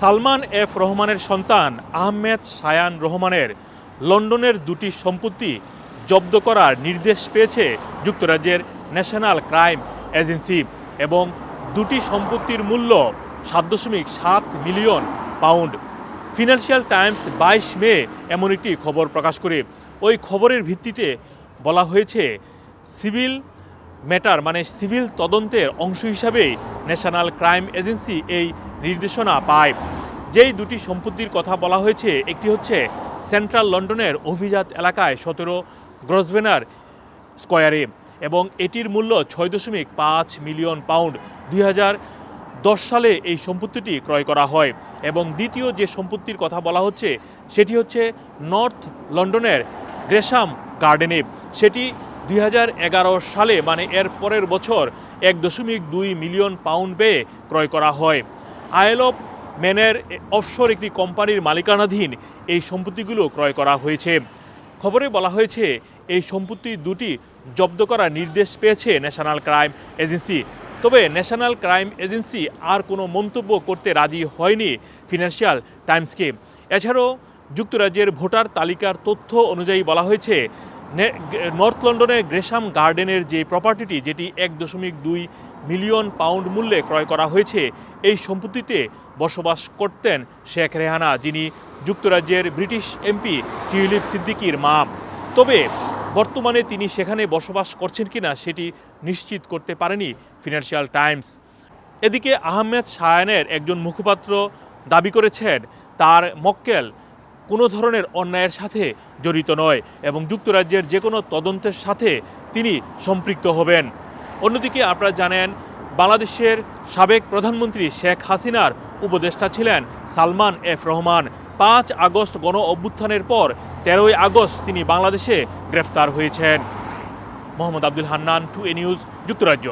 Salman F রহমানের সন্তান আহমেদ সায়ান রহমানের লন্ডনের দুটি সম্পত্তি জব্দ করার নির্দেশ পেয়েছে যুক্তরাজ্যের ন্যাশনাল ক্রাইম এজেন্সি এবং দুটি সম্পত্তির মূল্য সাত দশমিক সাত মিলিয়ন পাউন্ড। ফিনান্সিয়াল টাইমস বাইশ মে এমন একটি খবর প্রকাশ করে। ওই খবরের ভিত্তিতে বলা হয়েছে, সিভিল ম্যাটার মানে সিভিল তদন্তের অংশ হিসাবেই ন্যাশনাল ক্রাইম এজেন্সি এই নির্দেশনা পায়। যেই দুটি সম্পত্তির কথা বলা হয়েছে, একটি হচ্ছে সেন্ট্রাল লন্ডনের অভিজাত এলাকায় সতেরো গ্রসভেনার স্কোয়ারে এবং এটির মূল্য ছয় দশমিক পাঁচ মিলিয়ন পাউন্ড। দুই দশ সালে এই সম্পত্তিটি ক্রয় করা হয় এবং দ্বিতীয় যে সম্পত্তির কথা বলা হচ্ছে, সেটি হচ্ছে নর্থ লন্ডনের গ্রেসাম গার্ডেনে। সেটি দুই হাজার এগারো সালে মানে এর পরের বছর, এক দশমিক দুই মিলিয়ন পাউন্ড ব্যয়ে ক্রয় করা হয়। অফ ম্যানের অফশোর একটি কোম্পানির মালিকানাধীন এই সম্পত্তিগুলো ক্রয় করা হয়েছে। খবরে বলা হয়েছে, এই সম্পত্তি দুটি জব্দ করার নির্দেশ পেয়েছে ন্যাশনাল ক্রাইম এজেন্সি। তবে ন্যাশনাল ক্রাইম এজেন্সি আর কোনো মন্তব্য করতে রাজি হয়নি ফিনান্সিয়াল টাইমসকে। এছাড়াও যুক্তরাজ্যের ভোটার তালিকার তথ্য অনুযায়ী বলা হয়েছে নর্থ লন্ডনের গ্রেসাম গার্ডেনের যে প্রপার্টিটি যেটি এক দশমিক দুই মিলিয়ন পাউন্ড মূল্যে ক্রয় করা হয়েছে, এই সম্পত্তিতে বসবাস করতেন শেখ রেহানা, যিনি যুক্তরাজ্যের ব্রিটিশ এমপি টিউলিপ সিদ্দিকির মা। তবে বর্তমানে তিনি সেখানে বসবাস করছেন কিনা, সেটি নিশ্চিত করতে পারেনি ফিনান্সিয়াল টাইমস এদিকে আহমেদ শায়ানের একজন মুখপাত্র দাবি করেছেন, তার মক্কেল কোনো ধরনের অন্যায়ের সাথে জড়িত নয় এবং যুক্তরাজ্যের যে কোনো তদন্তের সাথে তিনি সম্পৃক্ত হবেন। অন্যদিকে আপনারা জানেন, বাংলাদেশের সাবেক প্রধানমন্ত্রী শেখ হাসিনার উপদেষ্টা ছিলেন সালমান এফ রহমান। পাঁচ আগস্ট গণ অভ্যুত্থানের পর তেরোই আগস্ট তিনি বাংলাদেশে গ্রেফতার হয়েছেন। Mohammad Abdul Hannan, to a news, যুক্তরাজ্য।